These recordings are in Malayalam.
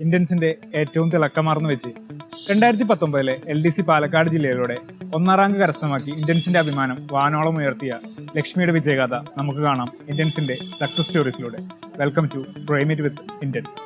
ഇന്ത്യൻസിന്റെ ഏറ്റവും തിളക്കമാർന്നു വെച്ച്. രണ്ടായിരത്തി പത്തൊമ്പതിലെ എൽ ഡി സി പാലക്കാട് ജില്ലയിലൂടെ ഒന്നാം റാങ്ക് കരസ്ഥമാക്കി ഇന്ത്യൻസിന്റെ അഭിമാനം വാനോളം ഉയർത്തിയ ലക്ഷ്മിയുടെ വിജയഗാഥ നമുക്ക് കാണാം ഇന്ത്യൻസിന്റെ success സ്റ്റോറീസിലൂടെ. Welcome to frame it with Indians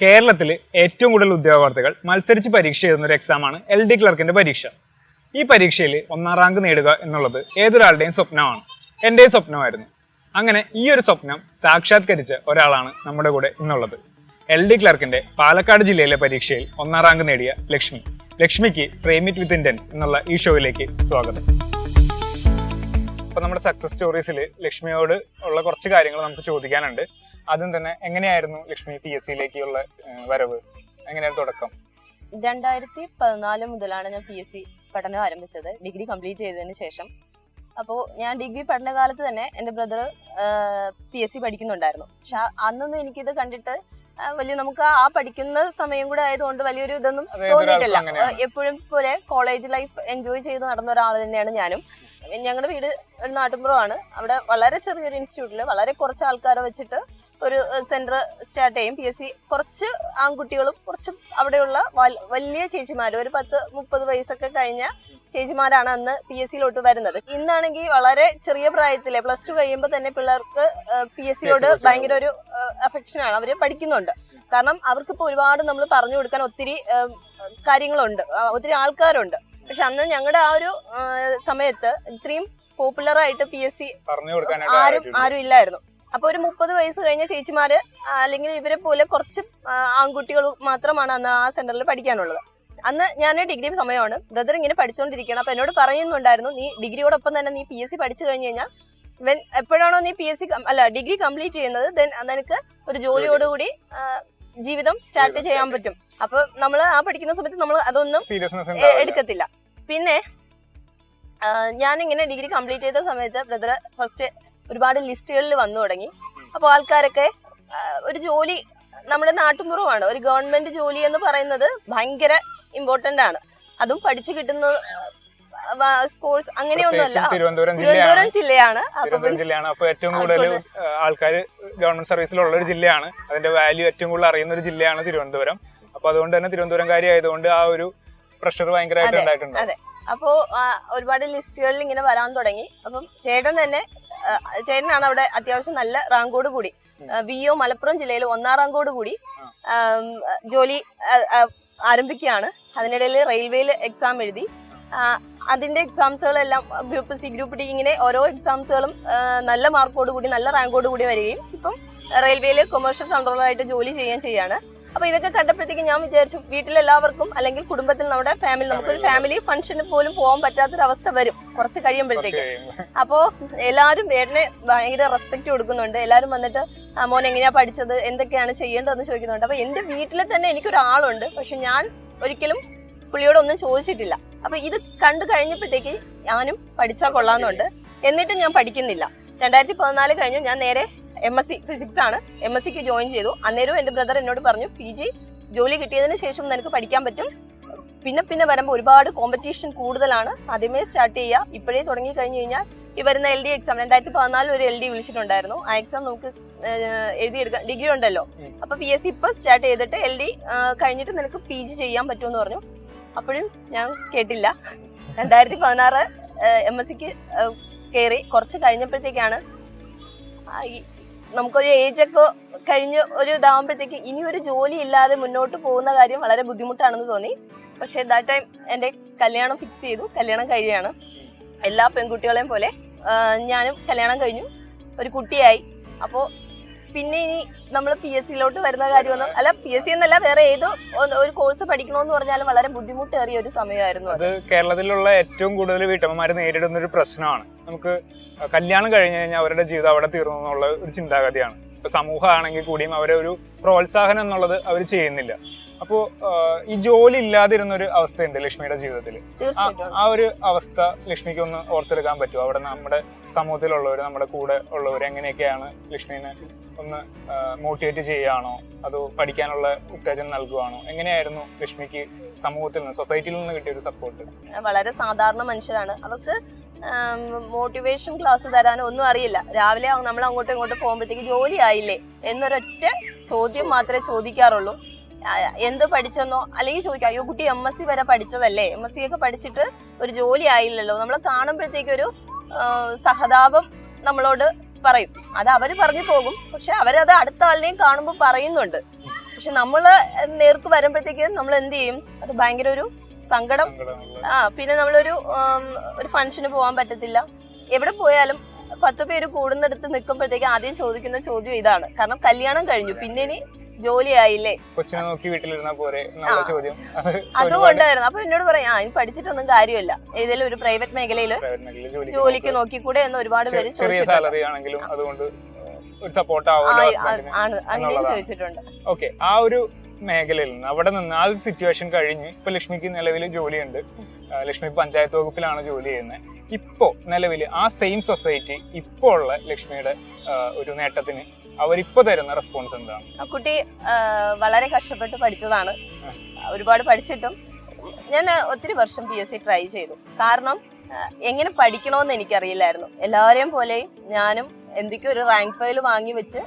കേരളത്തിൽ ഏറ്റവും കൂടുതൽ ഉദ്യോഗാർത്ഥികൾ മത്സരിച്ച് പരീക്ഷ എഴുതുന്ന ഒരു എക്സാമാണ് എൽ ഡി ക്ലർക്കിന്റെ പരീക്ഷ. ഈ പരീക്ഷയിൽ ഒന്നാം റാങ്ക് നേടുക എന്നുള്ളത് ഏതൊരാളുടെയും സ്വപ്നമാണ്. എന്റെയും സ്വപ്നമായിരുന്നു. അങ്ങനെ ഈ ഒരു സ്വപ്നം സാക്ഷാത്കരിച്ച ഒരാളാണ് നമ്മുടെ കൂടെ ഇന്നുള്ളത്. എൽ ഡി ക്ലർക്കിന്റെ പാലക്കാട് ജില്ലയിലെ പരീക്ഷയിൽ ഒന്നാം റാങ്ക് നേടിയ ലക്ഷ്മി. ലക്ഷ്മിക്ക് ഫ്രെയിമിറ്റ് വിത്ത് ഇന്റൻസ് എന്നുള്ള ഈ ഷോയിലേക്ക് സ്വാഗതം. അപ്പൊ നമ്മുടെ സക്സസ് സ്റ്റോറീസിൽ ലക്ഷ്മിയോട് ഉള്ള കുറച്ച് കാര്യങ്ങൾ നമുക്ക് ചോദിക്കാനുണ്ട്. ആദ്യം തന്നെ എങ്ങനെയായിരുന്നു ലക്ഷ്മി പി എസ് സിയിലേക്കുള്ള വരവ്? എങ്ങനെയായിരുന്നു തുടക്കം? രണ്ടായിരത്തി പതിനാല് മുതലാണ് ഞാൻ പി എസ് സി പഠനം ആരംഭിച്ചത്. ഡിഗ്രി കംപ്ലീറ്റ് ചെയ്തതിന് ശേഷം. അപ്പോൾ ഞാൻ ഡിഗ്രി പഠനകാലത്ത് തന്നെ എന്റെ ബ്രദർ പി എസ് സി പഠിക്കുന്നുണ്ടായിരുന്നു. പക്ഷെ അന്നൊന്നും എനിക്കിത് കണ്ടിട്ട് വലിയ നമുക്ക് ആ പഠിക്കുന്ന സമയം കൂടെ ആയതുകൊണ്ട് വലിയൊരു ഇതൊന്നും തോന്നിയിട്ടില്ല. എപ്പോഴും പോലെ കോളേജ് ലൈഫ് എൻജോയ് ചെയ്ത് നടന്ന ഒരാൾ തന്നെയാണ് ഞാനും. ഞങ്ങളുടെ വീട് നാട്ടുമ്പുറമാണ് അവിടെ വളരെ ചെറിയൊരു ഇൻസ്റ്റിറ്റ്യൂട്ടിൽ വളരെ കുറച്ച് ആൾക്കാരെ വെച്ചിട്ട് ഒരു സെന്റർ സ്റ്റാർട്ട് ചെയ്യും. പി എസ് സി കുറച്ച് ആൺകുട്ടികളും കുറച്ച് അവിടെയുള്ള വലിയ ചേച്ചിമാർ ഒരു പത്ത് മുപ്പത് വയസ്സൊക്കെ കഴിഞ്ഞ ചേച്ചിമാരാണ് അന്ന് പി എസ് സിയിലോട്ട് വരുന്നത്. ഇന്നാണെങ്കിൽ വളരെ ചെറിയ പ്രായത്തിലെ പ്ലസ് ടു കഴിയുമ്പോൾ തന്നെ പിള്ളേർക്ക് പി എസ് സിയോട് ഭയങ്കര ഒരു അഫെക്ഷൻ ആണ്. അവർ പഠിക്കുന്നുണ്ട്. കാരണം അവർക്കിപ്പോൾ ഒരുപാട് നമ്മൾ പറഞ്ഞു കൊടുക്കാൻ ഒത്തിരി കാര്യങ്ങളുണ്ട്. ഒത്തിരി ആൾക്കാരുണ്ട്. പക്ഷെ അന്ന് ഞങ്ങളുടെ ആ ഒരു സമയത്ത് ഇത്രയും പോപ്പുലർ ആയിട്ട് പി എസ് സി ആരും ആരും ഇല്ലായിരുന്നു അപ്പൊ ഒരു മുപ്പത് വയസ്സ് കഴിഞ്ഞ ചേച്ചിമാര് അല്ലെങ്കിൽ ഇവരെ പോലെ കുറച്ച് ആൺകുട്ടികൾ മാത്രമാണ് അന്ന് ആ സെന്ററിൽ പഠിക്കാനുള്ളത്. അന്ന് ഞാൻ ഡിഗ്രി സമയമാണ്. ബ്രദർ ഇങ്ങനെ പഠിച്ചുകൊണ്ടിരിക്കണം അപ്പൊ എന്നോട് പറയുന്നുണ്ടായിരുന്നു നീ ഡിഗ്രിയോടൊപ്പം തന്നെ നീ പി എസ് സി പഠിച്ചു കഴിഞ്ഞു കഴിഞ്ഞാൽ വെൻ എപ്പോഴാണോ നീ പി എസ് സി അല്ല ഡിഗ്രി കംപ്ലീറ്റ് ചെയ്യുന്നത് ദെൻ നിനക്ക് ഒരു ജോലിയോടുകൂടി ജീവിതം സ്റ്റാർട്ട് ചെയ്യാൻ പറ്റും. അപ്പൊ നമ്മൾ ആ പഠിക്കുന്ന സമയത്ത് നമ്മൾ അതൊന്നും എടുക്കത്തില്ല. പിന്നെ ഞാൻ ഇങ്ങനെ ഡിഗ്രി കംപ്ലീറ്റ് ചെയ്ത സമയത്ത് ബ്രദർ ഫസ്റ്റ് ഒരുപാട് ലിസ്റ്റുകളിൽ വന്നു തുടങ്ങി. അപ്പോൾ ആൾക്കാരൊക്കെ ഒരു ജോലി നമ്മുടെ നാട്ടുമ്പുറമാണ്. ഒരു ഗവൺമെന്റ് ജോലി എന്ന് പറയുന്നത് ഭയങ്കര ഇമ്പോർട്ടന്റ് ആണ്. അതും പഠിച്ചു കിട്ടുന്ന സ്പോർട്സ് അങ്ങനെയൊന്നുമല്ല. തിരുവനന്തപുരം തിരുവനന്തപുരം ജില്ലയാണ്. തിരുവനന്തപുരം ജില്ലയാണ്. അപ്പൊ ഏറ്റവും കൂടുതൽ ആൾക്കാർ ഗവൺമെന്റ് സർവീസിലുള്ള ഒരു ജില്ലയാണ്. അതിന്റെ വാല്യൂ ഏറ്റവും കൂടുതൽ അറിയുന്ന ഒരു ജില്ലയാണ് തിരുവനന്തപുരം. അപ്പൊ അതുകൊണ്ട് തന്നെ തിരുവനന്തപുരംകാരി ആയതുകൊണ്ട് ആ ഒരു പ്രഷർ ഭയങ്കരമായിട്ട് ഉണ്ടായിട്ടുണ്ട്. അപ്പോ ഒരുപാട് ലിസ്റ്റുകളിൽ ഇങ്ങനെ വരാൻ തുടങ്ങി. അപ്പം ചേട്ടൻ തന്നെ ചേട്ടനാണ് അവിടെ അത്യാവശ്യം നല്ല റാങ്കോട് കൂടി. വി ഒ മലപ്പുറം ജില്ലയിൽ ഒന്നാം റാങ്കോട് കൂടി ജോലി ആരംഭിക്കുകയാണ്. അതിനിടയിൽ റെയിൽവേയിൽ എക്സാം എഴുതി. അതിന്റെ എക്സാംസുകളെല്ലാം ഗ്രൂപ്പ് സി ഗ്രൂപ്പ് ഡി ഇങ്ങനെ ഓരോ എക്സാംസുകളും നല്ല മാർക്കോട് കൂടി നല്ല റാങ്കോട് കൂടി വരികയും ഇപ്പം റെയിൽവേയിൽ കൊമേഴ്ഷ്യൽ കൺട്രോളറായിട്ട് ജോലി ചെയ്യാൻ ചെയ്യാണ്. അപ്പൊ ഇതൊക്കെ കണ്ടപ്പോഴത്തേക്ക് ഞാൻ വിചാരിച്ചു വീട്ടിലെല്ലാവർക്കും അല്ലെങ്കിൽ കുടുംബത്തിൽ നമ്മുടെ ഫാമിലി നമുക്കൊരു ഫാമിലി ഫംഗ്ഷന് പോലും പോകാൻ പറ്റാത്തൊരവസ്ഥ വരും. കുറച്ച് കഴിയുമ്പോഴത്തേക്ക്. അപ്പോ എല്ലാവരും ഏട്ടനെ ഭയങ്കര റെസ്പെക്ട് കൊടുക്കുന്നുണ്ട്. എല്ലാവരും വന്നിട്ട് മോൻ എങ്ങനെയാ പഠിച്ചത്? എന്തൊക്കെയാണ് ചെയ്യേണ്ടതെന്ന് ചോദിക്കുന്നുണ്ട്. അപ്പൊ എന്റെ വീട്ടിൽ തന്നെ എനിക്കൊരാളുണ്ട് പക്ഷെ ഞാൻ ഒരിക്കലും പുള്ളിയോടൊന്നും ചോദിച്ചിട്ടില്ല. അപ്പൊ ഇത് കണ്ടു കഴിഞ്ഞപ്പോഴത്തേക്ക് ഞാനും പഠിച്ചാൽ കൊള്ളാന്നുണ്ട് എന്നിട്ടും ഞാൻ പഠിക്കുന്നില്ല. രണ്ടായിരത്തി പതിനാല് കഴിഞ്ഞു. ഞാൻ നേരെ എം എസ് സി ഫിസിക്സ് ആണ്. എം എസ് സിക്ക് ജോയിൻ ചെയ്തു. അന്നേരവും എന്റെ ബ്രദർ എന്നോട് പറഞ്ഞു പി ജി ജോലി കിട്ടിയതിന് ശേഷം നിനക്ക് പഠിക്കാൻ പറ്റും. പിന്നെ പിന്നെ വരുമ്പോൾ ഒരുപാട് കോമ്പറ്റീഷൻ കൂടുതലാണ്. ആദ്യമേ സ്റ്റാർട്ട് ചെയ്യുക. ഇപ്പോഴേ തുടങ്ങി കഴിഞ്ഞു കഴിഞ്ഞാൽ ഈ വരുന്ന എൽ ഡി എക്സാം രണ്ടായിരത്തി പതിനാലിൽ ഒരു എൽ ഡി വിളിച്ചിട്ടുണ്ടായിരുന്നു. ആ എക്സാം നമുക്ക് എഴുതിയെടുക്കാം ഡിഗ്രി ഉണ്ടല്ലോ. അപ്പൊ പി എസ് സി ഇപ്പൊ സ്റ്റാർട്ട് ചെയ്തിട്ട് എൽ ഡി കഴിഞ്ഞിട്ട് നിനക്ക് പി ജി ചെയ്യാൻ പറ്റുമെന്ന് പറഞ്ഞു. അപ്പോഴും ഞാൻ കേട്ടില്ല. രണ്ടായിരത്തി പതിനാറ് എം എസ് സിക്ക് കയറി കുറച്ച് കഴിഞ്ഞപ്പോഴത്തേക്കാണ് ഈ നമുക്കൊരു ഏജ് ഒക്കെ കഴിഞ്ഞ് ഒരു ഇതാകുമ്പോഴത്തേക്ക് ഇനി ഒരു ജോലി ഇല്ലാതെ മുന്നോട്ട് പോകുന്ന കാര്യം വളരെ ബുദ്ധിമുട്ടാണെന്ന് തോന്നി. പക്ഷേ ദാറ്റ് ടൈം എന്റെ കല്യാണം ഫിക്സ് ചെയ്തു. കല്യാണം കഴിയാണ് എല്ലാ പെൺകുട്ടികളെയും പോലെ ഞാനും കല്യാണം കഴിഞ്ഞു. ഒരു കുട്ടിയായി. അപ്പോൾ പിന്നെ ഇനി നമ്മൾ പി എസ് സിയിലോട്ട് വരുന്ന കാര്യമൊന്നും അല്ല പി എസ് സി എന്നല്ല വേറെ ഏതോ ഒരു കോഴ്സ് പഠിക്കണമെന്ന് പറഞ്ഞാലും വളരെ ബുദ്ധിമുട്ടേറിയ ഒരു സമയമായിരുന്നു അത്. കേരളത്തിലുള്ള ഏറ്റവും കൂടുതൽ വീട്ടമ്മമാർ നേരിടുന്ന ഒരു പ്രശ്നമാണ്. നമുക്ക് കല്യാണം കഴിഞ്ഞു കഴിഞ്ഞാൽ അവരുടെ ജീവിതം അവിടെ തീർന്നു എന്നുള്ള ഒരു ചിന്താഗതിയാണ്. ഇപ്പൊ സമൂഹമാണെങ്കിൽ കൂടിയും അവരെ ഒരു പ്രോത്സാഹനം എന്നുള്ളത് അവർ ചെയ്യുന്നില്ല. അപ്പോ ഈ ജോലി ഇല്ലാതിരുന്ന ഒരു അവസ്ഥയുണ്ട് ലക്ഷ്മിയുടെ ജീവിതത്തിൽ. ആ ഒരു അവസ്ഥ ലക്ഷ്മിക്ക് ഒന്ന് ഓർത്തെടുക്കാൻ പറ്റുമോ? അവിടെ നമ്മുടെ സമൂഹത്തിലുള്ളവർ നമ്മുടെ കൂടെ ഉള്ളവർ എങ്ങനെയൊക്കെയാണ് ലക്ഷ്മിനെ ഒന്ന് മോട്ടിവേറ്റ് ചെയ്യുകയാണോ? അതോ പഠിക്കാനുള്ള ഉത്തേജനം നൽകുകയാണോ എങ്ങനെയായിരുന്നു ലക്ഷ്മിക്ക് സമൂഹത്തിൽ നിന്ന് സൊസൈറ്റിയിൽ നിന്ന് കിട്ടിയ ഒരു സപ്പോർട്ട് വളരെ സാധാരണ മനുഷ്യരാണ്. അവർക്ക് മോട്ടിവേഷൻ ക്ലാസ് തരാനോ ഒന്നും അറിയില്ല. രാവിലെ നമ്മൾ അങ്ങോട്ടും ഇങ്ങോട്ടും പോകുമ്പോഴത്തേക്ക് ജോലി ആയില്ലേ എന്നൊരൊറ്റ ചോദ്യം മാത്രമേ ചോദിക്കാറുള്ളൂ. എന്ത് പഠിച്ചെന്നോ അല്ലെങ്കിൽ ചോദിക്കാം അയ്യോ കുട്ടി എം എസ് സി വരെ പഠിച്ചതല്ലേ? എം എസ് സി ഒക്കെ പഠിച്ചിട്ട് ഒരു ജോലി ആയില്ലല്ലോ? നമ്മൾ കാണുമ്പോഴത്തേക്കൊരു ഒരു സഹതാപം നമ്മളോട് പറയും. അത് അവർ പറഞ്ഞു പോകും. പക്ഷെ അവരത് അടുത്ത ആളിനെയും കാണുമ്പോൾ പറയുന്നുണ്ട്. പക്ഷെ നമ്മൾ നേർക്ക് വരുമ്പോഴത്തേക്ക് നമ്മൾ എന്ത് ചെയ്യും? അത് ഭയങ്കര ഒരു സങ്കടം. ആ പിന്നെ നമ്മളൊരു ഒരു ഫംഗ്ഷന് പോകാൻ പറ്റത്തില്ല. എവിടെ പോയാലും പത്ത് പേര് കൂടുന്നിടത്ത് നിൽക്കുമ്പോഴത്തേക്ക് ആദ്യം ചോദിക്കുന്ന ചോദ്യം ഇതാണ്. കാരണം കല്യാണം കഴിഞ്ഞു. പിന്നെ ഇനി ജോലിയായില്ലേ? കൊച്ചിനെ നോക്കി വീട്ടിലിരുന്ന പോരെ ചോദ്യം. അതുകൊണ്ടായിരുന്നു. അപ്പൊ എന്നോട് പറയാം ആ ഇനി പഠിച്ചിട്ടൊന്നും കാര്യമില്ല. ഏതെങ്കിലും ഒരു പ്രൈവറ്റ് മേഖലയിൽ ജോലിക്ക് ജോലിക്ക് നോക്ക്. നോക്കിക്കൂടെ എന്ന് ഒരുപാട് പേര് ചെറിയ സാലറി ആണെങ്കിലും അതുകൊണ്ട് ഒരു സപ്പോർട്ട് അങ്ങനെയും ചോദിച്ചിട്ടുണ്ട്. ഓക്കെ ആ ഒരു മേഖലയിൽ നിന്ന് അവിടെ നിന്ന് ആ ഒരു സിറ്റുവേഷൻ കഴിഞ്ഞ് ഇപ്പൊ ലക്ഷ്മിക്ക് നിലവിൽ ജോലിയുണ്ട്. ലക്ഷ്മി പഞ്ചായത്ത് വകുപ്പിലാണ് ജോലി ചെയ്യുന്നത്. ഇപ്പോ നിലവിൽ ആ സെയിം സൊസൈറ്റി ഇപ്പോ ഉള്ള ലക്ഷ്മിയുടെ ഒരു നേട്ടത്തിന് അവരിപ്പോ തരുന്ന റെസ്പോൺസ് എന്താണ്? കുട്ടി വളരെ കഷ്ടപ്പെട്ട് പഠിച്ചതാണ്. ഒരുപാട് പഠിച്ചിട്ടും ഞാൻ ഒത്തിരി വർഷം പി എസ് സി ട്രൈ ചെയ്തു. കാരണം എങ്ങനെ പഠിക്കണമെന്ന് എനിക്കറിയില്ലായിരുന്നു. എല്ലാവരെയും പോലെ ഞാനും എന്തൊക്കെയോ ഒരു റാങ്ക് ഫയൽ വാങ്ങി വെച്ച്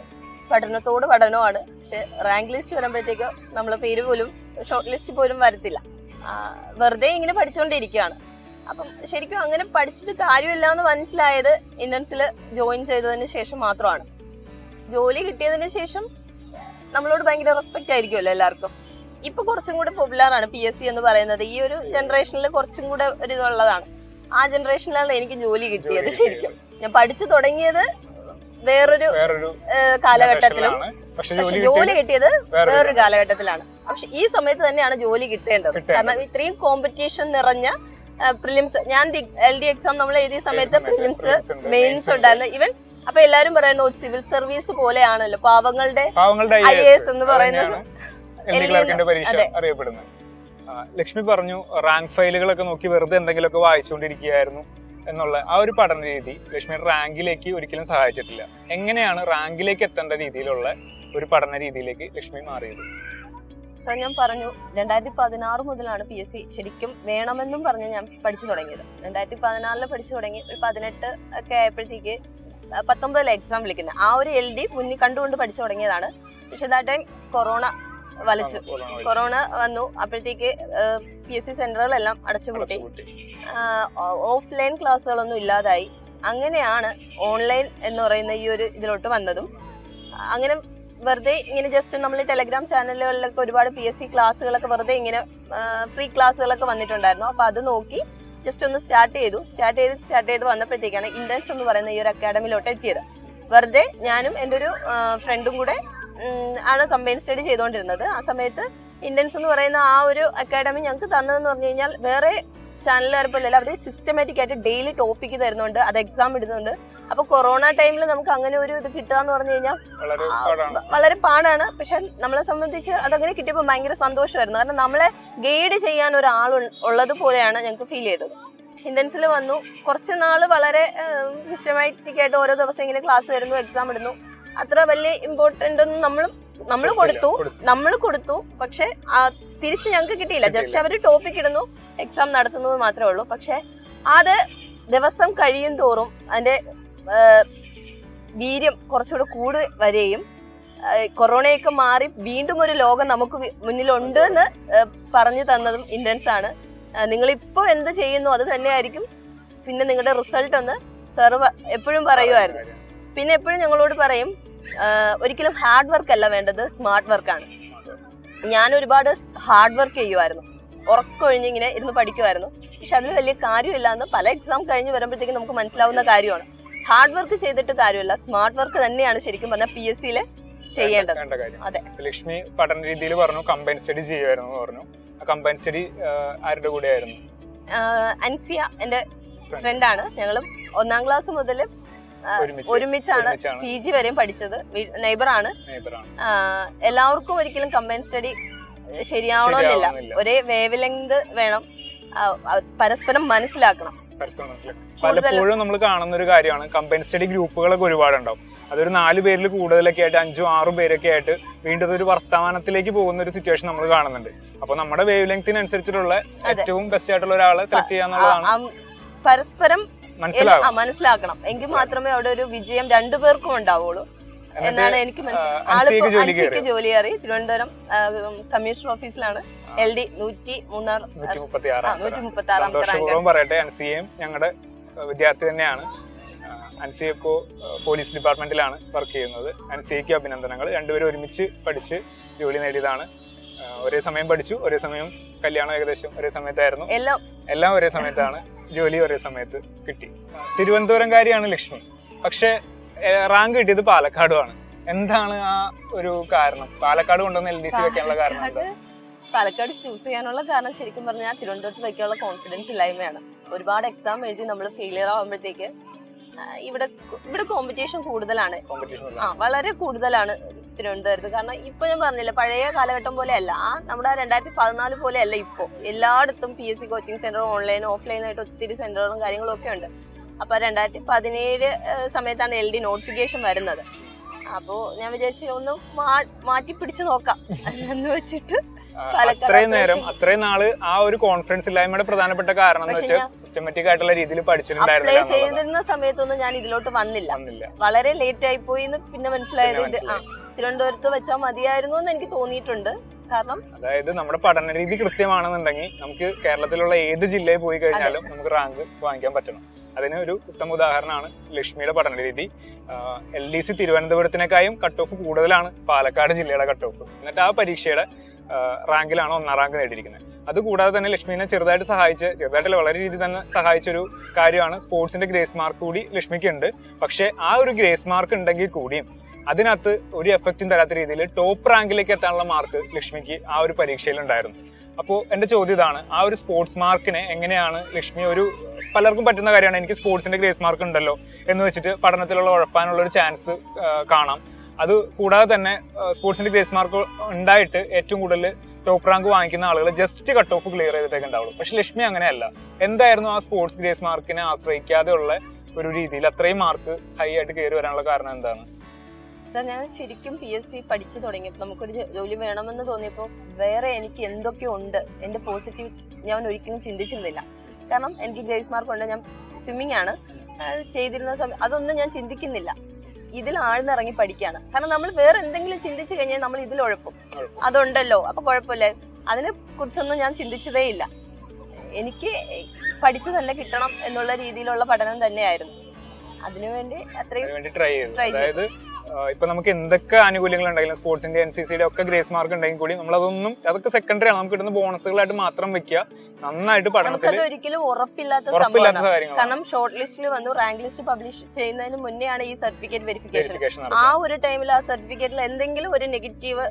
പഠനത്തോട് പഠനമാണ് പക്ഷെ റാങ്ക് ലിസ്റ്റ് വരുമ്പോഴത്തേക്ക് നമ്മളെ പേര് പോലും ഷോർട്ട് ലിസ്റ്റ് പോലും വരത്തില്ല. വെറുതെ ഇങ്ങനെ പഠിച്ചുകൊണ്ടിരിക്കുകയാണ് അപ്പം ശരിക്കും അങ്ങനെ പഠിച്ചിട്ട് കാര്യമില്ല എന്ന് മനസ്സിലായത് ഇന്റൻസിൽ ജോയിൻ ചെയ്തതിന് ശേഷം മാത്രമാണ്. ജോലി കിട്ടിയതിന് ശേഷം നമ്മളോട് ഭയങ്കര റെസ്പെക്റ്റ് ആയിരിക്കുമല്ലോ എല്ലാവർക്കും. ഇപ്പൊ കുറച്ചും കൂടെ പോപ്പുലർ ആണ് പി എസ് സി എന്ന് പറയുന്നത്. ഈ ഒരു ജനറേഷനിൽ കുറച്ചും കൂടെ ഒരു ഇതുള്ളതാണ്. ആ ജനറേഷനിലാണ് എനിക്ക് ജോലി കിട്ടിയത് ശരിക്കും. ഞാൻ പഠിച്ചു തുടങ്ങിയത് വേറൊരു കാലഘട്ടത്തിലും. പക്ഷെ ജോലി കിട്ടിയത് വേറൊരു കാലഘട്ടത്തിലാണ്. പക്ഷെ ഈ സമയത്ത് തന്നെയാണ് ജോലി കിട്ടേണ്ടത്. കാരണം ഇത്രയും കോമ്പറ്റീഷൻ നിറഞ്ഞ പ്രിലിംസ് ഞാൻ എൽ ഡി എക്സാം നമ്മൾ എഴുതിയ സമയത്ത് പ്രിലിംസ് മെയിൻസ് ഉണ്ട്. ഉണ്ടായിരുന്നു. ഇവൻ അപ്പൊ എല്ലാരും പറയുന്നു സിവിൽ സർവീസ് പോലെയാണല്ലോ പാവങ്ങളുടെ ഐ എസ് എന്ന് പറയുന്നത്. പരീക്ഷ. അറിയപ്പെടുന്നത്. ലക്ഷ്മി പറഞ്ഞു റാങ്ക് ഫയലുകളൊക്കെ നോക്കി വെറുതെ എന്തെങ്കിലുമൊക്കെ വായിച്ചുകൊണ്ടിരിക്കുകയായിരുന്നു എന്നുള്ള ആ ഒരു പഠന രീതി ലക്ഷ്മിയുടെ റാങ്കിലേക്ക് ഒരിക്കലും സഹായിച്ചിട്ടില്ല. എങ്ങനെയാണ് റാങ്കിലേക്ക് എത്തേണ്ട രീതിയിലുള്ള ഒരു പഠന രീതിയിലേക്ക് ലക്ഷ്മി മാറിയത്? സർ ഞാൻ പറഞ്ഞു രണ്ടായിരത്തി പതിനാറ് മുതലാണ് പി എസ് സി ശരിക്കും വേണമെന്നും പറഞ്ഞ് ഞാൻ പഠിച്ചു തുടങ്ങിയത്. രണ്ടായിരത്തി പതിനാറിൽ പഠിച്ചു തുടങ്ങി ഒരു പതിനെട്ട് ഒക്കെ ആയപ്പോഴത്തേക്ക് പത്തൊമ്പതിലെ എക്സാം വിളിക്കുന്നത്. ആ ഒരു എൽ ഡി മുന്നിൽ കണ്ടുകൊണ്ട് പഠിച്ചു തുടങ്ങിയതാണ്. പക്ഷെ ടൈം കൊറോണ വലിച്ചു. കൊറോണ വന്നു. അപ്പോഴത്തേക്ക് പി എസ് സി സെന്ററുകളെല്ലാം അടച്ചുപൂട്ടി. അടച്ചുപൂട്ടി. ഓഫ്ലൈൻ ക്ലാസ്സുകളൊന്നും ഇല്ലാതായി. അങ്ങനെയാണ് ഓൺലൈൻ എന്ന് പറയുന്ന ഈ ഒരു ഇതിലോട്ട് വന്നതും. അങ്ങനെ വെറുതെ ഇങ്ങനെ ജസ്റ്റ് നമ്മൾ ടെലഗ്രാം ചാനലുകളിലൊക്കെ ഒരുപാട് പി എസ് സി ക്ലാസ്സുകളൊക്കെ വെറുതെ ഇങ്ങനെ ഫ്രീ ക്ലാസ്സുകളൊക്കെ വന്നിട്ടുണ്ടായിരുന്നു. അപ്പോൾ അത് നോക്കി ജസ്റ്റ് ഒന്ന് സ്റ്റാർട്ട് ചെയ്തു. സ്റ്റാർട്ട് ചെയ്ത് സ്റ്റാർട്ട് ചെയ്ത് വന്നപ്പോഴത്തേക്കാണ് ഇന്റേൺസ് എന്ന് പറയുന്ന ഈ ഒരു അക്കാഡമിയിലോട്ട് എത്തിയത്. വെറുതെ ഞാനും എന്റെ ഒരു ഫ്രണ്ടും കൂടെ ആണ് കമ്പൈൻ സ്റ്റഡി ചെയ്തുകൊണ്ടിരുന്നത്. ആ സമയത്ത് ഇന്റേൺസ് എന്ന് പറയുന്ന ആ ഒരു അക്കാഡമി ഞങ്ങൾക്ക് തന്നതെന്ന് പറഞ്ഞു കഴിഞ്ഞാൽ വേറെ ചാനലുകാർ പോലെയല്ല അവർ സിസ്റ്റമാറ്റിക് ആയിട്ട് ഡെയിലി ടോപ്പിക്ക് തരുന്നുണ്ട്. അത് എക്സാം ഇടുന്നുണ്ട്. അപ്പൊ കൊറോണ ടൈമിൽ നമുക്ക് അങ്ങനെ ഒരു ഇത് കിട്ടുക എന്ന് പറഞ്ഞു കഴിഞ്ഞാൽ വളരെ പാടാണ്. പക്ഷെ നമ്മളെ സംബന്ധിച്ച് അതങ്ങനെ കിട്ടിയപ്പോൾ ഭയങ്കര സന്തോഷമായിരുന്നു. കാരണം നമ്മളെ ഗൈഡ് ചെയ്യാൻ ഒരാൾ ഉള്ളത് പോലെയാണ് ഞങ്ങൾക്ക് ഫീൽ ചെയ്തത്. ഇന്റൻസിൽ വന്നു. കുറച്ച് നാൾ വളരെ സിസ്റ്റമാറ്റിക് ആയിട്ട് ഓരോ ദിവസം ഇങ്ങനെ ക്ലാസ് വരുന്നു എക്സാം ഇടുന്നു. അത്ര വലിയ ഇമ്പോർട്ടന്റ് ഒന്നും നമ്മൾ നമ്മൾ കൊടുത്തു. നമ്മൾ കൊടുത്തു. പക്ഷെ തിരിച്ച് ഞങ്ങൾക്ക് കിട്ടിയില്ല. ജസ്റ്റ്. അവർ ടോപ്പിക് ഇടുന്നു എക്സാം നടത്തുന്നത് മാത്രമേ ഉള്ളൂ. പക്ഷെ അത് ദിവസം കഴിയും തോറും അതിന്റെ വീര്യം കുറച്ചുകൂടെ കൂടി വരികയും ആ, കൊറോണയൊക്കെ മാറി വീണ്ടും ഒരു ലോകം നമുക്ക് മുന്നിലുണ്ട് എന്ന് പറഞ്ഞു തന്നതും ഇന്ത്യൻസ് ആണ് നിങ്ങൾ ഇപ്പോൾ എന്ത് ചെയ്യുന്നു അത് തന്നെയായിരിക്കും പിന്നെ നിങ്ങളുടെ റിസൾട്ട് ഒന്ന് സെർവ് എപ്പോഴും പറയുമായിരുന്നു പിന്നെ എപ്പോഴും ഞങ്ങളോട് പറയും ഒരിക്കലും ഹാർഡ് വർക്ക് അല്ല വേണ്ടത് സ്മാർട്ട് വർക്കാണ്. ഞാൻ ഒരുപാട് ഹാർഡ് വർക്ക് ചെയ്യുമായിരുന്നു ഉറക്കൊഴിഞ്ഞ് ഇങ്ങനെ ഇരുന്ന് പഠിക്കുമായിരുന്നു പക്ഷെ അതിൽ വലിയ കാര്യമില്ലാന്ന് പല എക്സാം കഴിഞ്ഞ് വരുമ്പോഴത്തേക്കും നമുക്ക് മനസ്സിലാവുന്ന കാര്യമാണ്. ഹാർഡ് വർക്ക് ചെയ്തിട്ട് കാര്യമില്ല. സ്മാർട്ട് വർക്ക് തന്നെയാണ് ശരിക്കും പറഞ്ഞാൽ പി എസ് സിയിൽ ചെയ്യേണ്ടത്. അതെ. ലക്ഷ്മി പഠന രീതിയിൽ പറഞ്ഞു കമ്പൈൻ സ്റ്റഡി ചെയ്യുമായിരുന്നു പറഞ്ഞു. കമ്പൈൻ സ്റ്റഡി ആരുടെ കൂടെ ആയിരുന്നു അൻസിയ എന്റെ ഫ്രണ്ടാണ് ഞങ്ങളും ഒന്നാം ക്ലാസ് മുതൽ ഒരുമിച്ചാണ് പി ജി വരെയും പഠിച്ചത്. നെയ്ബറാണ് എല്ലാവർക്കും ഒരിക്കലും കമ്പൈൻ സ്റ്റഡി ശരിയാവണമെന്നില്ല. ഒരേ വേവ് ലെങ്ത് വേണം പരസ്പരം മനസ്സിലാക്കണം. പരസ്പരം മനസ്സിലാക്കുക കൂടുതൽ- പലപ്പോഴും നമ്മൾ കാണുന്ന ഒരു കാര്യമാണ് കമ്പൈൻ സ്റ്റഡി ഗ്രൂപ്പുകളൊക്കെ ഒരുപാടുണ്ടാവും. അതൊരു നാല് പേരിൽ കൂടുതലൊക്കെ ആയിട്ട് അഞ്ചും ആറും പേരൊക്കെ ആയിട്ട് വീണ്ടും ഒരു വർത്തമാനത്തിലേക്ക് പോകുന്ന ഒരു സിറ്റുവേഷൻ നമ്മൾ കാണുന്നുണ്ട്. അപ്പൊ നമ്മുടെ വേവ് ലെങ്തിനനുസരിച്ചിട്ടുള്ള ഏറ്റവും ബെസ്റ്റ് ആയിട്ടുള്ള ഒരാളെ സെലക്ട് ചെയ്യാന്നുള്ളതാണ് പരസ്പരം മനസ്സിലാക്കണം. എങ്കിൽ മാത്രമേ അവിടെ ഒരു വിജയം രണ്ടുപേർക്കും ഉണ്ടാവുള്ളൂ. എന്നാണ് എനിക്ക് മനസ്സിലായത്. ജോലി കയറി. തിരുവനന്തപുരം കമ്മീഷണർ ഓഫീസിലാണ്. എൽ ഡി നൂറ്റി മൂന്നാറ് നൂറ്റി മുപ്പത്തി ആറാം പറയട്ടെ. അൻസിയയും ഞങ്ങളുടെ വിദ്യാർത്ഥി തന്നെയാണ്. അൻസിയക്കോ പോലീസ് ഡിപ്പാർട്ട്മെന്റിലാണ് വർക്ക് ചെയ്യുന്നത്. അൻസിയയ്ക്ക് അഭിനന്ദനങ്ങൾ. രണ്ടുപേരും ഒരുമിച്ച് പഠിച്ച് ജോലി നേടിയതാണ്. ഒരേ സമയം പഠിച്ചു ഒരേ സമയം കല്യാണം ഏകദേശം ഒരേ സമയത്തായിരുന്നു. എല്ലാം എല്ലാം ഒരേ സമയത്താണ്. ജോലി ഒരേ സമയത്ത് കിട്ടി. തിരുവനന്തപുരംകാരിയാണ് ലക്ഷ്മി. പക്ഷെ റാങ്ക് കിട്ടിയത് പാലക്കാടുമാണ് എന്താണ് ആ ഒരു കാരണം? പാലക്കാട് കൊണ്ടുവന്ന് എൽ ഡി സി വെക്കാനുള്ള കാരണം എന്താ പാലക്കാട് ചൂസ് ചെയ്യാനുള്ള കാരണം ശരിക്കും പറഞ്ഞാൽ തിരുവനന്തപുരത്ത് വയ്ക്കാനുള്ള കോൺഫിഡൻസ് ഇല്ലായ്മയാണ്. ഒരുപാട് എക്സാം എഴുതി നമ്മൾ ഫെയിലിയർ ആവുമ്പോഴത്തേക്ക് ഇവിടെ ഇവിടെ കോമ്പറ്റീഷൻ കൂടുതലാണ്. ആ വളരെ കൂടുതലാണ് തിരുവനന്തപുരത്ത്. കാരണം ഇപ്പൊ ഞാൻ പറഞ്ഞില്ല പഴയ കാലഘട്ടം പോലെ അല്ല. ആ നമ്മുടെ രണ്ടായിരത്തി പതിനാല് പോലെ അല്ല ഇപ്പോൾ എല്ലായിടത്തും P S C coaching centre online offline ആയിട്ട് ഒത്തിരി സെന്ററുകളും കാര്യങ്ങളും ഒക്കെ ഉണ്ട്. അപ്പൊ രണ്ടായിരത്തി പതിനേഴ് സമയത്താണ് എൽ ഡി നോട്ടിഫിക്കേഷൻ വരുന്നത്. അപ്പോൾ ഞാൻ വിചാരിച്ചു ഒന്ന് മാറ്റി പിടിച്ചു നോക്കാം. എന്ന് വെച്ചിട്ട് അത്രയും നേരം അത്രയും നാൾ ആ ഒരു കോൺഫിഡൻസ് ഇല്ലായ്മയുടെ പ്രധാനപ്പെട്ട കാരണം എന്ന് വെച്ചാൽ സിസ്റ്റമാറ്റിക് ആയിട്ടുള്ള രീതിയിൽ അപ്ലൈ പഠിച്ചിട്ടുണ്ടായിരുന്നില്ല ചെയ്തിരുന്ന സമയത്തൊന്നും ഞാൻ ഇതിലോട്ട് വന്നില്ല. വളരെ ലേറ്റ് ആയി പോയി എന്ന് പിന്നെ മനസ്സിലായത് ഇത് തിരുവനന്തപുരത്ത് വെച്ചാൽ മതിയായിരുന്നു എന്ന് എനിക്ക് തോന്നിയിട്ടുണ്ട്. കാരണം അതായത് നമ്മുടെ പഠന രീതി കൃത്യമാണെന്നുണ്ടെങ്കിൽ നമുക്ക് കേരളത്തിലുള്ള ഏത് ജില്ലയിൽ പോയി കഴിഞ്ഞാലും നമുക്ക് റാങ്ക് വാങ്ങിക്കാൻ പറ്റണം. അതിന് ഒരു ഉത്തമ ഉദാഹരണമാണ് ലക്ഷ്മിയുടെ പഠന രീതി എൽ ഡി സി തിരുവനന്തപുരത്തിനേക്കായും കട്ട് ഓഫ് കൂടുതലാണ് പാലക്കാട് ജില്ലയുടെ കട്ട് ഓഫ് എന്നിട്ട് ആ പരീക്ഷയുടെ റാങ്കിലാണ് ഒന്നാം റാങ്ക് നേടിയിരിക്കുന്നത്. അതുകൂടാതെ തന്നെ ലക്ഷ്മിനെ ചെറുതായിട്ട് സഹായിച്ച് ചെറുതായിട്ട് വളരെ രീതിയിൽ തന്നെ സഹായിച്ചൊരു കാര്യമാണ് സ്പോർട്സിന്റെ ഗ്രേസ് മാർക്ക് കൂടി ലക്ഷ്മിക്ക് ഉണ്ട് പക്ഷേ ആ ഒരു ഗ്രേസ് മാർക്ക് ഉണ്ടെങ്കിൽ കൂടിയും അതിനകത്ത് ഒരു എഫക്റ്റും തരാത്ത രീതിയിൽ ടോപ്പ് റാങ്കിലേക്ക് എത്താനുള്ള മാർക്ക് ലക്ഷ്മിക്ക് ആ ഒരു പരീക്ഷയിൽ ഉണ്ടായിരുന്നു. അപ്പോൾ എന്റെ ചോദ്യം ഇതാണ് ആ ഒരു സ്പോർട്സ് മാർക്കിനെ എങ്ങനെയാണ് ലക്ഷ്മി ഒരു പലർക്കും പറ്റുന്ന കാര്യമാണ് എനിക്ക് സ്പോർട്സിന്റെ ഗ്രേസ് മാർക്ക് ഉണ്ടല്ലോ എന്ന് വെച്ചിട്ട് പഠനത്തിലുള്ള ഉഴപ്പാനുള്ള ഒരു ചാൻസ് കാണാം. അത് കൂടാതെ തന്നെ സ്പോർട്സിന്റെ ഗ്രേസ് മാർക്ക് ഉണ്ടായിട്ട് ഏറ്റവും കൂടുതൽ ടോപ്പ് റാങ്ക് വാങ്ങിക്കുന്ന ആളുകൾ ജസ്റ്റ് കട്ട് ഓഫ് ക്ലിയർ ചെയ്തിട്ടൊക്കെ ഉണ്ടാവുള്ളൂ. പക്ഷെ ലക്ഷ്മി അങ്ങനെയല്ല. എന്തായിരുന്നു ആ സ്പോർട്സ് ഗ്രേസ് മാർക്കിനെ ആശ്രയിക്കാതെ ഉള്ള ഒരു രീതിയിൽ അത്രയും മാർക്ക് ഹൈ ആയിട്ട് കയറി വരാനുള്ള കാരണം എന്താണ്? സാർ ഞാൻ ശരിക്കും പി എസ് സി പഠിച്ചു തുടങ്ങിയപ്പോൾ നമുക്കൊരു ജോലി വേണമെന്ന് തോന്നിയപ്പോൾ വേറെ എനിക്ക് എന്തൊക്കെ ഉണ്ട്. എന്റെ പോസിറ്റീവ് ഞാൻ ഒരിക്കലും ചിന്തിച്ചിരുന്നില്ല. കാരണം എനിക്ക് ഗ്രേസ് മാർക്ക് ഉണ്ട് ഞാൻ സ്വിമ്മിങ് ആണ്. ചെയ്തിരുന്ന സമയം അതൊന്നും ഞാൻ ചിന്തിക്കുന്നില്ല. ഇതിൽ ആഴ്ന്നിറങ്ങി പഠിക്കുകയാണ് കാരണം നമ്മൾ വേറെ എന്തെങ്കിലും ചിന്തിച്ചു കഴിഞ്ഞാൽ നമ്മൾ ഇതിൽ ഉഴപ്പും. അതുണ്ടല്ലോ. അപ്പൊ കുഴപ്പമില്ല. അതിനെ കുറിച്ചൊന്നും ഞാൻ ചിന്തിച്ചതേ ഇല്ല. എനിക്ക് പഠിച്ചു തന്നെ കിട്ടണം എന്നുള്ള രീതിയിലുള്ള പഠനം തന്നെയായിരുന്നു. അതിനുവേണ്ടി അത്രയും ട്രൈ ചെയ്തു. ഇപ്പൊ നമുക്ക് എന്തൊക്കെ ആനുകൂല്യങ്ങൾ ഉണ്ടെങ്കിലും സ്പോർട്സിന്റെ എൻ സി സിയുടെ ഒക്കെ ഗ്രേസ് മാർക്ക് ഉണ്ടെങ്കിൽ കൂടി നമ്മൾ അതൊന്നും അതൊക്കെ സെക്കൻഡറി ആണ്. നമുക്ക് കിട്ടുന്ന ബോണസുകളായിട്ട് മാത്രം വെക്കുക. നന്നായിട്ട് പഠനത്തിൽ ഒരിക്കലും ഉറപ്പില്ലാത്ത കാരണം ഷോർട്ട് ലിസ്റ്റിൽ വന്നു റാങ്ക് ലിസ്റ്റ് പബ്ലിഷ് ചെയ്യുന്നതിന് മുന്നേ ആണ് ഈ സർട്ടിഫിക്കറ്റ് വെരിഫിക്കേഷൻ ആ ഒരു ടൈമിൽ ആ സർട്ടിഫിക്കറ്റിൽ എന്തെങ്കിലും ഒരു നെഗറ്റീവ്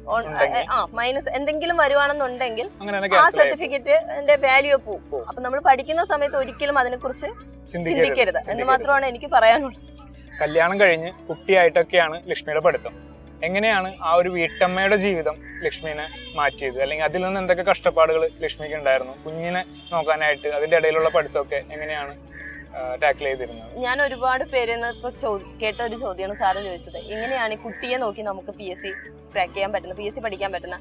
മൈനസ് എന്തെങ്കിലും വരുവാണെന്നുണ്ടെങ്കിൽ ആ സർട്ടിഫിക്കറ്റിന്റെ വാല്യൂ പോകും പോവും. അപ്പൊ നമ്മൾ പഠിക്കുന്ന സമയത്ത് ഒരിക്കലും അതിനെക്കുറിച്ച് ചിന്തിക്കരുത്. എന്ന് മാത്രമാണ് എനിക്ക് പറയാനുള്ളത്. കല്യാണം കഴിഞ്ഞ് കുട്ടിയായിട്ടൊക്കെയാണ് ലക്ഷ്മിയുടെ പഠിത്തം. എങ്ങനെയാണ് ആ ഒരു വീട്ടമ്മയുടെ ജീവിതം ലക്ഷ്മിനെ മാറ്റിയത്? അല്ലെങ്കിൽ അതിൽ നിന്ന് എന്തൊക്കെ കഷ്ടപ്പാടുകൾ ലക്ഷ്മിക്ക് ഉണ്ടായിരുന്നു? കുഞ്ഞിനെ നോക്കാനായിട്ട് അതിന്റെ ഇടയിലുള്ള പഠിത്തമൊക്കെ എങ്ങനെയാണ് ടാക്കിൾ ചെയ്തിരുന്നത്? ഞാൻ ഒരുപാട് പേര് കേട്ട ഒരു ചോദ്യമാണ് സാറ് ചോദിച്ചത്. എങ്ങനെയാണ് കുട്ടിയെ നോക്കി നമുക്ക് പി എസ് സി ക്രാക്ക് ചെയ്യാൻ പറ്റുന്നത് പി എസ് സി പഠിക്കാൻ പറ്റുന്ന?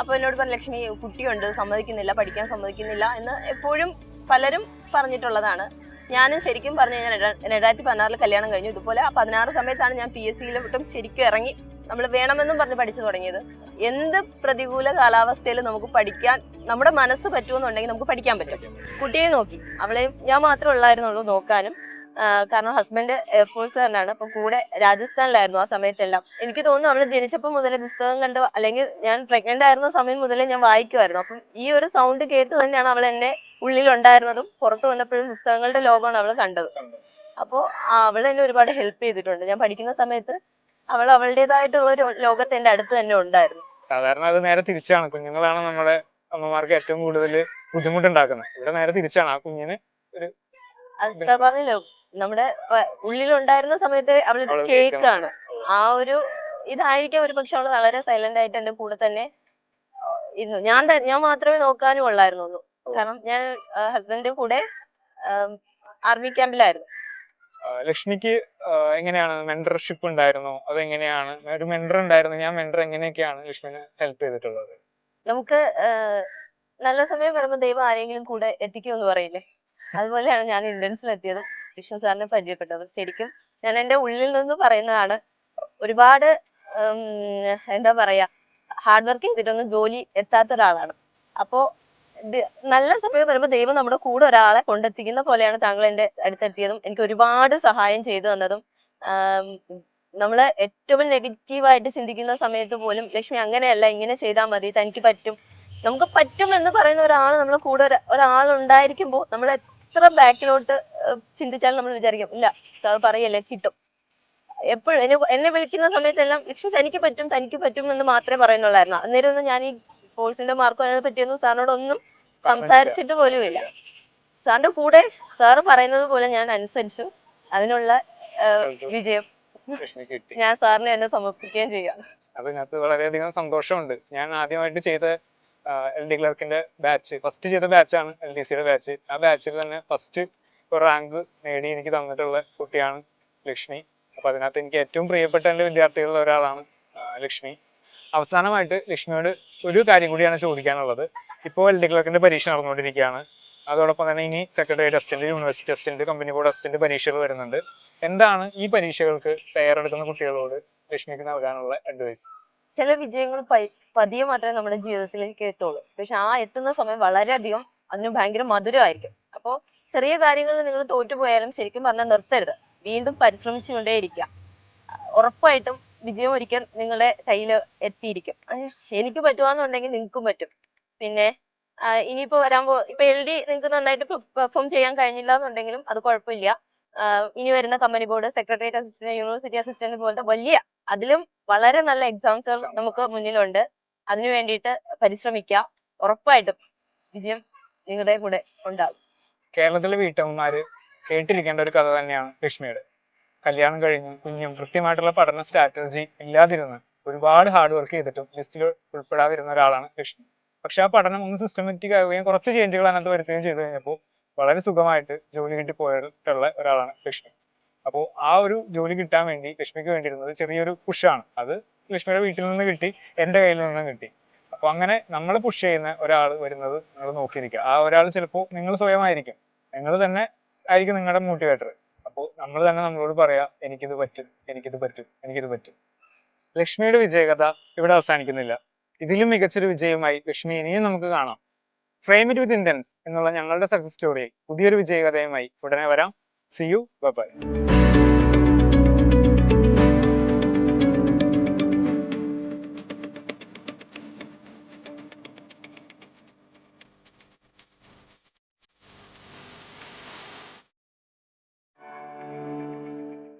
അപ്പൊ എന്നോട് പറഞ്ഞു ലക്ഷ്മി കുട്ടിയുണ്ട് സമ്മതിക്കുന്നില്ല പഠിക്കാൻ സമ്മതിക്കുന്നില്ല എന്ന് എപ്പോഴും പലരും പറഞ്ഞിട്ടുള്ളതാണ്. ഞാനും ശരിക്കും പറഞ്ഞു കഴിഞ്ഞാൽ രണ്ടാ- രണ്ടായിരത്തി പതിനാറിൽ കല്യാണം കഴിഞ്ഞു. ഇതുപോലെ ആ പതിനാറ് സമയത്താണ് ഞാൻ പി എസ് സിയിലോട്ടും ശരിക്കും ഇറങ്ങി. നമ്മൾ വേണമെന്നും പറഞ്ഞ് പഠിച്ചു തുടങ്ങിയത്. എന്ത് പ്രതികൂല കാലാവസ്ഥയിൽ നമുക്ക് പഠിക്കാൻ നമ്മുടെ മനസ്സ് പറ്റുമെന്നുണ്ടെങ്കിൽ നമുക്ക് പഠിക്കാൻ പറ്റും. കുട്ടിയെ നോക്കി. അവളെ ഞാൻ മാത്രമേ ഉള്ളായിരുന്നുള്ളൂ നോക്കാനും. കാരണം ഹസ്ബൻഡ് എയർഫോഴ്സ് തന്നെയാണ് അപ്പൊ കൂടെ രാജസ്ഥാനിലായിരുന്നു ആ സമയത്തെല്ലാം. എനിക്ക് തോന്നുന്നു അവിടെ ജനിച്ചപ്പോൾ മുതലേ പുസ്തകം കണ്ട് അല്ലെങ്കിൽ ഞാൻ പ്രഗ്നന്റ് ആയിരുന്ന സമയം മുതലേ ഞാൻ വായിക്കുമായിരുന്നു. അപ്പം ഈ ഒരു സൗണ്ട് കേട്ട് തന്നെയാണ് അവൾ ഉള്ളിൽ ഉണ്ടായിരുന്നതും പുറത്തു വന്നപ്പോഴും പുസ്തകങ്ങളുടെ ലോകമാണ് അവൾ കണ്ടത്. അപ്പോൾ അവൾ എന്നെ ഒരുപാട് ഹെൽപ്പ് ചെയ്തിട്ടുണ്ട്. ഞാൻ പഠിക്കുന്ന സമയത്ത് അവൾ അവളുടേതായിട്ടുള്ള ഒരു ലോകത്ത് എന്റെ അടുത്ത് തന്നെ ഉണ്ടായിരുന്നു. സാധാരണ അത് നേരെ തിരിച്ചാണ്. കുഞ്ഞുങ്ങളാണ് നമ്മുടെ അമ്മമാർക്ക് ഏറ്റവും കൂടുതൽ ബുദ്ധിമുട്ടുണ്ടാക്കുന്നത്. ഇവിടെ നേരെ തിരിച്ചാണ്. ആ കുഞ്ഞിന് ഒരു നമ്മുടെ ഉള്ളിലുണ്ടായിരുന്ന സമയത്ത് അവൾ കേക്കാണ് ആ ഒരു ഇതായിരിക്കാം ഒരു പക്ഷെ അവൾ വളരെ സൈലന്റ് ആയിട്ട് എന്റെ കൂടെ തന്നെ ഇരുന്നു. ഞാൻ ഞാൻ മാത്രമേ നോക്കാനും ഉള്ളായിരുന്നുള്ളൂ കാരണം ഞാൻ ഹസ്ബൻഡിന്റെ കൂടെ ആർമി ക്യാമ്പിലായിരുന്നു ലക്ഷ്മിക്ക് എങ്ങനെയാണ്? മെന്റർഷിപ്പ് ഉണ്ടായിരുന്നു? അതെങ്ങനെയാണ്? ഒരു മെന്റർ ഉണ്ടായിരുന്നു. ഞാൻ മെന്റർ എങ്ങനെയൊക്കെയാണ് ലക്ഷ്മിനെ ഹെൽപ്പ് ചെയ്തിട്ടുള്ളത്? നമുക്ക് നല്ല സമയം വരുമ്പോൾ ദൈവം ആരെങ്കിലും കൂടെ എത്തിക്കുമെന്ന് പറയില്ലേ? അതുപോലെയാണ് ഞാൻ ഇന്റൻസിൽ എത്തിയതും. വിഷ്ണു സാറിനെ പരിചയപ്പെട്ടത്. ശരിക്കും ഞാൻ എന്റെ ഉള്ളിൽ നിന്ന് പറയുന്നതാണ് ഒരുപാട് എന്താ പറയാ ഹാർഡ് വർക്ക് ചെയ്തിട്ടൊന്നും ജോലി എത്താത്ത ഒരാളാണ്. അപ്പോ നല്ല സമയം വരുമ്പോൾ ദൈവം നമ്മുടെ കൂടെ ഒരാളെ കൊണ്ടെത്തിക്കുന്ന പോലെയാണ് താങ്കൾ എന്റെ അടുത്തെത്തിയതും. എനിക്ക് ഒരുപാട് സഹായം ചെയ്തു തന്നതും. നമ്മൾ ഏറ്റവും നെഗറ്റീവായിട്ട് ചിന്തിക്കുന്ന സമയത്ത് പോലും ലക്ഷ്മി അങ്ങനെയല്ല ഇങ്ങനെ ചെയ്താൽ മതി തനിക്ക് പറ്റും. നമുക്ക് പറ്റും എന്ന് പറയുന്ന ഒരാൾ നമ്മുടെ കൂടെ ഒരാൾ ഉണ്ടായിരിക്കുമ്പോൾ നമ്മൾ എത്ര ബാക്കിലോട്ട് ചിന്തിച്ചാലും നമ്മൾ വിചാരിക്കും ഇല്ല സാർ പറയല്ലേ കിട്ടും. എപ്പോഴും എന്നെ എന്നെ വിളിക്കുന്ന സമയത്തെല്ലാം ലക്ഷ്മി തനിക്ക് പറ്റും തനിക്ക് പറ്റും എന്ന് മാത്രമേ പറയുന്നുള്ളായിരുന്നു. അന്നേരം ഒന്നും ഞാൻ ഈ കോഴ്സിന്റെ മാർക്കോ അതിനെ പറ്റിയൊന്നും സാറിനോടൊന്നും സംസാരിച്ചിട്ട് പോലും ഇല്ല സാറിന്റെ കൂടെ സാറ് പറയുന്നത് പോലെ ഞാൻ അനുസരിച്ചു. അതിനുള്ള വിജയം ഞാൻ സാറിനെ എന്നെ സമർപ്പിക്കുകയും ചെയ്യാം. അതിനകത്ത് വളരെയധികം സന്തോഷമുണ്ട്. ഞാൻ ആദ്യമായിട്ട് ചെയ്ത എൽ ഡി ക്ലർക്കിന്റെ ബാച്ച് ഫസ്റ്റ് ചെയ്ത ബാച്ചാണ് എൽ ഡി സിയുടെ ബാച്ച് ആ ബാച്ചിൽ തന്നെ ഫസ്റ്റ് റാങ്ക് നേടി എനിക്ക് തന്നിട്ടുള്ള കുട്ടിയാണ് ലക്ഷ്മി. അപ്പൊ അതിനകത്ത് എനിക്ക് ഏറ്റവും പ്രിയപ്പെട്ട എന്റെ വിദ്യാർത്ഥികളിൽ ഒരാളാണ് ലക്ഷ്മി. അവസാനമായിട്ട് ലക്ഷ്മിയോട് ഒരു കാര്യം കൂടിയാണ് ചോദിക്കാനുള്ളത്. ഇപ്പോൾ എൽ ഡി ക്ലർക്കിന്റെ പരീക്ഷ നടന്നുകൊണ്ടിരിക്കുകയാണ്. അതോടൊപ്പം തന്നെ ഇനി secretary assistant university assistant company board assistant പരീക്ഷകൾ വരുന്നുണ്ട്. എന്താണ് ഈ പരീക്ഷകൾക്ക് തയ്യാറെടുക്കുന്ന കുട്ടികളോട് ലക്ഷ്മിക്ക് നൽകാനുള്ള അഡ്വൈസ് ചില വിജയങ്ങൾ പതിയെ മാത്രമേ നമ്മുടെ ജീവിതത്തിലേക്ക് എത്തുള്ളൂ. പക്ഷെ ആ എത്തുന്ന സമയം വളരെയധികം അതിന് ഭയങ്കര മധുരമായിരിക്കും. അപ്പോൾ ചെറിയ കാര്യങ്ങളിൽ നിങ്ങൾ തോറ്റുപോയാലും ശരിക്കും പറഞ്ഞാൽ നിർത്തരുത്. വീണ്ടും പരിശ്രമിച്ചുകൊണ്ടേയിരിക്കുക. ഉറപ്പായിട്ടും വിജയം ഒരിക്കൽ നിങ്ങളുടെ കയ്യിൽ എത്തിയിരിക്കും. എനിക്ക് പറ്റുവാന്നുണ്ടെങ്കിൽ നിങ്ങൾക്കും പറ്റും. പിന്നെ ഇനിയിപ്പോ വരാൻ പോ ഇപ്പൊ എൽ ഡി നിങ്ങൾക്ക് നന്നായിട്ട് പെർഫോം ചെയ്യാൻ കഴിഞ്ഞില്ല എന്നുണ്ടെങ്കിലും അത് കുഴപ്പമില്ല. ഇനി വരുന്ന company board secretariat assistant university assistant പോലത്തെ വലിയ അതിലും വളരെ നല്ല എക്സാംസ് നമുക്ക് മുന്നിലുണ്ട്. അതിനു വേണ്ടിയിട്ട് പരിശ്രമിക്കുക. ഉറപ്പായിട്ടും വിജയം നിങ്ങളുടെ കൂടെ ഉണ്ടാകും. കേരളത്തിലെ വീട്ടമ്മമാര് കേട്ടിരിക്കേണ്ട ഒരു കഥ തന്നെയാണ് ലക്ഷ്മിയുടെ. കല്യാണം കഴിഞ്ഞ് കുഞ്ഞും കൃത്യമായിട്ടുള്ള പഠന സ്ട്രാറ്റജി ഇല്ലാതിരുന്ന് ഒരുപാട് ഹാർഡ് വർക്ക് ചെയ്തിട്ടും ലിസ്റ്റിൽ ഉൾപ്പെടാതിരുന്ന ഒരാളാണ് ലക്ഷ്മി. പക്ഷെ ആ പഠനം ഒന്ന് സിസ്റ്റമാറ്റിക് ആവുകയും കുറച്ച് ചേഞ്ചുകൾ അതിനകത്ത് വരുത്തുകയും ചെയ്തു കഴിഞ്ഞപ്പോൾ വളരെ സുഖമായിട്ട് ജോലി കിട്ടി പോയിട്ടുള്ള ഒരാളാണ് ലക്ഷ്മി. അപ്പോൾ ആ ഒരു ജോലി കിട്ടാൻ വേണ്ടി ലക്ഷ്മിക്ക് വേണ്ടിയിരുന്നത് ചെറിയൊരു പുഷാണ് അത് ലക്ഷ്മിയുടെ വീട്ടിൽ നിന്ന് കിട്ടി എന്റെ കയ്യിൽ നിന്നും കിട്ടി. അപ്പൊ അങ്ങനെ നമ്മൾ പുഷ് ചെയ്യുന്ന ഒരാൾ വരുന്നത് നിങ്ങൾ നോക്കിയിരിക്കുക. ആ ഒരാൾ ചിലപ്പോൾ നിങ്ങൾ സ്വയമായിരിക്കും. നിങ്ങൾ തന്നെ ആയിരിക്കും നിങ്ങളുടെ മോട്ടിവേറ്റർ അപ്പോൾ നമ്മൾ തന്നെ നമ്മളോട് പറയാ എനിക്കിത് പറ്റും എനിക്കിത് പറ്റും എനിക്കിത് പറ്റും. ലക്ഷ്മിയുടെ വിജയകഥ ഇവിടെ അവസാനിക്കുന്നില്ല. ഇതിലും മികച്ചൊരു വിജയമായി ലക്ഷ്മി ഇനിയും നമുക്ക് കാണാം. ഫ്രെയിം ഇറ്റ് വിത്ത് ഇന്റൻസ് എന്നുള്ള ഞങ്ങളുടെ സക്സസ് സ്റ്റോറി പുതിയൊരു വിജയകഥയുമായി ഉടനെ വരാം. C U by